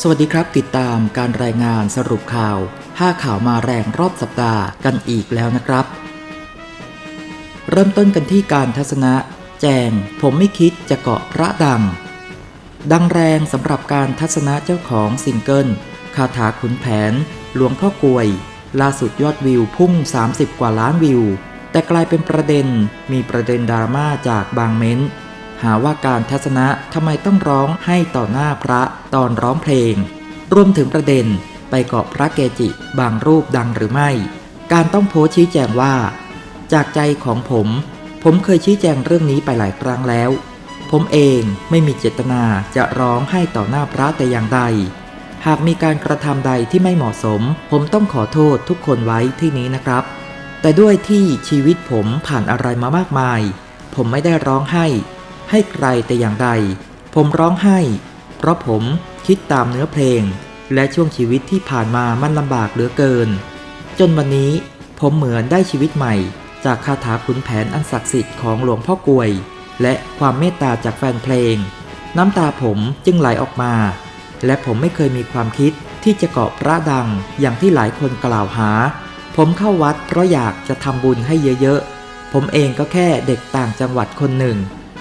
สวัสดีครับ ติดตามการรายงานสรุปข่าว 5 ข่าวมาแรงรอบสัปดาห์กันอีกแล้วนะครับ เริ่มต้นกันที่การทัศนะ แจง ผมไม่คิดจะเกาะพระดัง ดังแรงสำหรับการทัศนะเจ้าของซิงเกิลคาถาขุนแผน หลวงพ่อกวย ล่าสุดยอดวิวพุ่ง 30 กว่าล้านวิว แต่กลายเป็นประเด็นมีประเด็นดราม่าจากบางเม้นต์ หาว่าการทัศนะทำไมต้องร้องให้ต่อหน้าพระตอนร้องเพลง รวมถึงประเด็นไปเกาะพระเกจิบางรูปดังหรือไม่ การต้องโพสชี้แจงว่า จากใจของผม ผมเคยชี้แจงเรื่องนี้ไปหลายครั้งแล้ว ผมเองไม่มีเจตนาจะร้องให้ต่อหน้าพระแต่อย่างใด หากมีการกระทำใดที่ไม่เหมาะสม ผมต้องขอโทษทุกคนไว้ที่นี้นะครับ แต่ด้วยที่ชีวิตผมผ่านอะไรมามากมาย ผมไม่ได้ร้องไห้ ให้ใครแต่อย่างใด ผมร้องไห้ เพราะผมคิดตามเนื้อเพลง และช่วงชีวิตที่ผ่านมามันลำบากเหลือเกิน จนวันนี้ผมเหมือนได้ชีวิตใหม่ จากคาถาขุนแผนอันศักดิ์สิทธิ์ของหลวงพ่อกวย และความเมตตาจากแฟนเพลง น้ำตาผมจึงไหลออกมา และผมไม่เคยมีความคิดที่จะเกาะพระดังอย่างที่หลายคนกล่าวหา ผมเข้าวัดเพราะอยากจะทำบุญให้เยอะๆ ผมเองก็แค่เด็กต่างจังหวัดคนหนึ่ง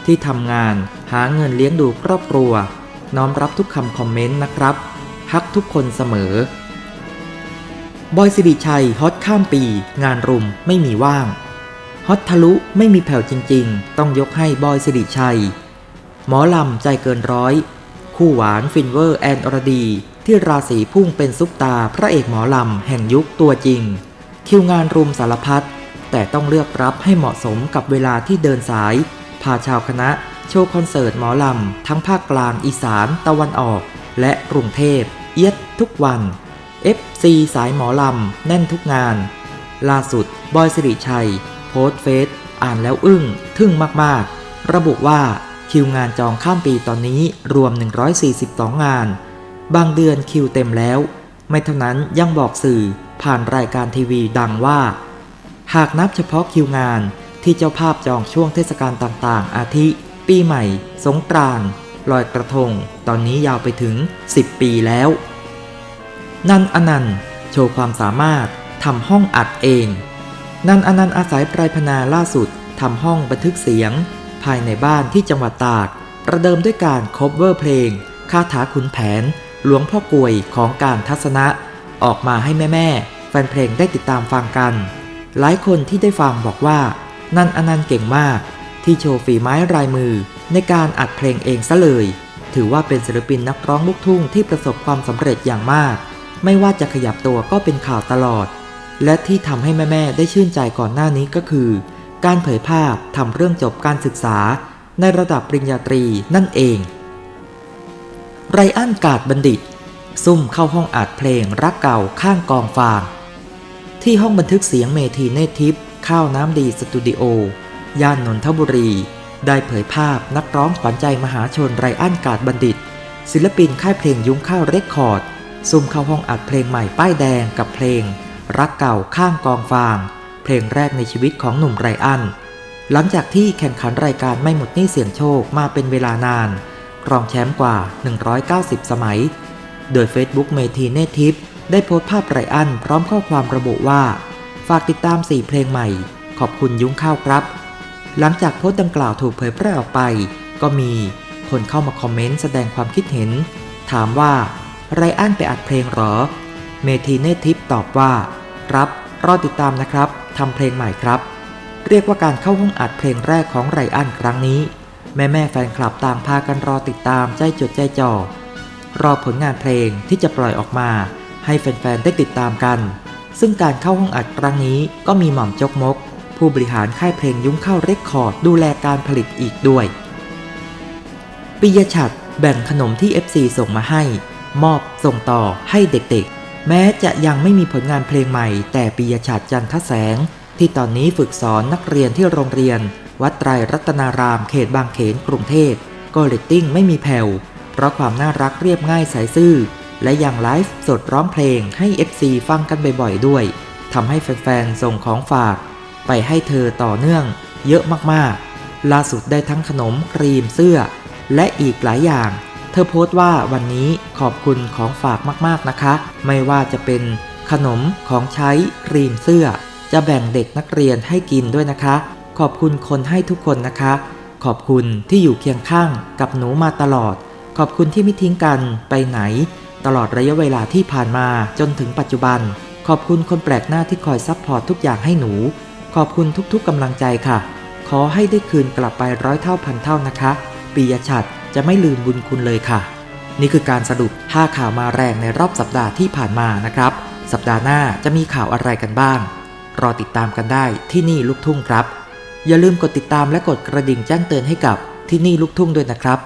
ที่ทำงานหาเงินเลี้ยงดูครอบครัว น้อมรับทุกคำคอมเมนต์นะครับฮักทุกคนเสมอบอยสิริชัยฮอตข้ามปี งานรุมไม่มีว่างฮอตทะลุไม่มีแผ่วจริง ๆ ต้องยกให้บอยสิริชัย หมอลำใจเกินร้อย คู่หวานฟินเวอร์แอนอรดี ที่ราศีพุ่งเป็นซุปตาพระเอกหมอลำแห่งยุคตัวจริง คิวงานรุมสารพัดแต่ต้องเลือกรับให้เหมาะสมกับเวลาที่เดินสาย พาชาวคณะโชว์คอนเสิร์ตหมอลำ ทั้งภาคกลางอีสาน ตะวันออก และกรุงเทพ เอียดทุกวัน FC สายหมอลำ แน่นทุกงาน ล่าสุด บอยสิริชัย โพสเฟซอ่านแล้วอึ้ง ทึ่งมากๆ ระบุว่าคิวงานจองข้ามปีตอนนี้รวม 142 งาน บางเดือนคิวเต็มแล้ว ไม่เท่านั้นยังบอกสื่อผ่านรายการทีวีดังว่า หากนับเฉพาะคิวงาน ที่เจ้าภาพจองช่วงเทศกาลต่างๆ อาทิ ปีใหม่ สงกรานต์ลอยกระทง ตอนนี้ยาวไปถึง 10 ปีแล้ว นันอนันต์ โชว์ความสามารถทำห้องอัดเอง นันอนันต์อาศัยปลายพนาล่าสุดทำห้องบันทึกเสียง ภายในบ้านที่จังหวัดตาก ประเดิมด้วยการคบเวอร์เพลง คาถาขุนแผน หลวงพ่อกวยของการทัศนะ ออกมาให้แม่ๆแฟนเพลงได้ติดตามฟังกัน หลายคนที่ได้ฟังบอกว่า นันอนันต์เก่งมาก ที่โชว์ฝีไม้ลายมือในการอัดเพลงเองซะเลย ถือว่าเป็นศิลปินนักร้องลูกทุ่งที่ประสบความสำเร็จอย่างมาก ไม่ว่าจะขยับตัวก็เป็นข่าวตลอด และที่ทำให้แม่ๆได้ชื่นใจก่อนหน้านี้ก็คือ การเผยภาพทำเรื่องจบการศึกษา ในระดับปริญญาตรีนั่นเอง ไรอันกาดบัณฑิต ซุ่มเข้าห้องอัดเพลงรักเก่าข้างกองฟางที่ห้องบันทึกเสียงเมทีเนทิป ข้าวน้ำดีสตูดิโอ ย่านนนทบุรี ได้เผยภาพนักร้องขวัญใจมหาชนไรอันกาดบัณฑิต ศิลปินค่ายเพลงยุ้งข้าวเรคคอร์ดซุ่มเข้าห้องอัดเพลงใหม่ป้ายแดงกับเพลง รักเก่าข้างกองฟาง เพลงแรกในชีวิตของหนุ่มไรอัน หลังจากที่แข่งขันรายการไม่หมดหนี้เสี่ยงโชคมาเป็นเวลานาน ครองแชมป์กว่า 190 สมัย โดย Facebook เมทีเนทิปได้โพสต์ภาพไรอันพร้อมข้อความระบุว่า ฝากติดตาม 4 เพลงใหม่ ขอบคุณยุ้งข้าวครับ หลังจากโพสต์ดังกล่าวถูกเผยแพร่ออกไป ก็มีคนเข้ามาคอมเมนต์แสดงความคิดเห็น ถามว่าไรอันไปอัดเพลงหรอ เมทีเนทิปตอบว่า ครับ รอติดตามนะครับทำเพลงใหม่ครับ เรียกว่าการเข้าห้องอัดเพลงแรกของไรอันครั้งนี้ แม่แม่แฟนคลับต่างพากันรอติดตามใจจดใจจ่อรอผลงานเพลงที่จะปล่อยออกมา ให้แฟนๆได้ติดตามกัน ซึ่งการเข้าห้องอัดครั้งนี้ก็มีหม่อมจกมก ผู้บริหารค่ายเพลงยุ้งข้าวเรคคอร์ดดูแลการผลิตอีกด้วยปิยชัดแบ่งขนมที่ FC ส่งมาให้ มอบส่งต่อให้เด็กๆ แม้จะยังไม่มีผลงานเพลงใหม่ แต่ปิยชัดจันทแสง ที่ตอนนี้ฝึกสอนนักเรียนที่โรงเรียน วัดไตรรัตนารามเขตบางเขนกรุงเทพก็เลตติ้งไม่มีแผ่วเพราะความน่ารักเรียบง่ายใสซื่อ และยังไลฟ์สดร้องเพลงให้ FC ฟังกันบ่อยๆด้วยทำให้แฟนๆ ส่งของฝาก ไปให้เธอต่อเนื่องเยอะมากๆ ล่าสุดได้ทั้งขนมครีมเสื้อ และอีกหลายอย่าง เธอโพสต์ว่าวันนี้ขอบคุณของฝากมากๆนะคะ ไม่ว่าจะเป็นขนมของใช้ครีมเสื้อ จะแบ่งเด็กนักเรียนให้กินด้วยนะคะ ขอบคุณคนให้ทุกคนนะคะ ขอบคุณที่อยู่เคียงข้างกับหนูมาตลอด ขอบคุณที่ไม่ทิ้งกันไปไหน ตลอดระยะเวลาที่ผ่านมาจนถึงปัจจุบัน ขอบคุณคนแปลกหน้าที่คอยซัพพอร์ตทุกอย่างให้หนู ขอบคุณทุกๆกำลังใจค่ะ ขอให้ได้คืนกลับไปร้อยเท่าพันเท่านะคะปียชัดจะไม่ลืมบุญคุณเลยค่ะ นี่คือการสรุป 5 ข่าวมาแรงในรอบสัปดาห์ที่ผ่านมานะครับ สัปดาห์หน้าจะมีข่าวอะไรกันบ้าง รอติดตามกันได้ที่นี่ลูกทุ่งครับ อย่าลืมกดติดตามและกดกระดิ่งแจ้งเตือนให้กับที่นี่ลูกทุ่งด้วยนะครับ